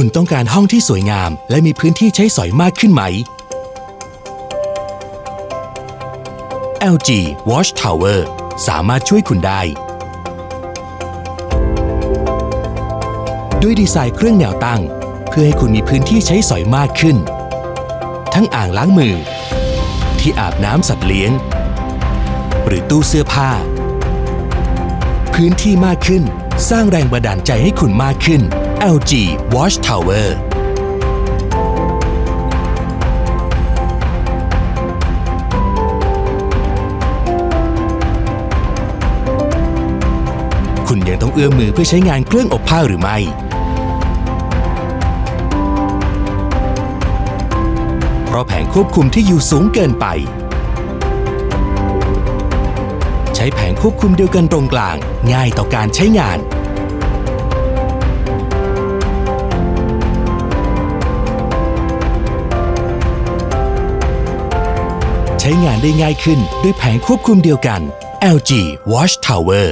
คุณต้องการห้องที่สวยงาม และมีพื้นที่ใช้สอยมากขึ้นไหม LG Watch Tower สามารถช่วยคุณได้ ด้วยดีไซน์เครื่องแนวตั้ง เพื่อให้คุณมีพื้นที่ใช้สอยมากขึ้น ทั้งอ่างล้างมือ ที่อาบน้ำสัตว์เลี้ยง หรือตู้เสื้อผ้า พื้นที่มากขึ้น สร้างแรงบันดาลใจให้คุณมากขึ้น LG Watch Tower คุณยังต้องเอื้อมมือเพื่อใช้งานเครื่องอบผ้าหรือไม่ เพราะแผงควบคุมที่อยู่สูงเกินไป ใช้แผงควบคุมเดียวกันตรงกลาง ง่ายต่อการใช้งาน ช้งานได้ง่ายขึ้นด้วยแผงควบคุมเดียวกัน LG Watch Tower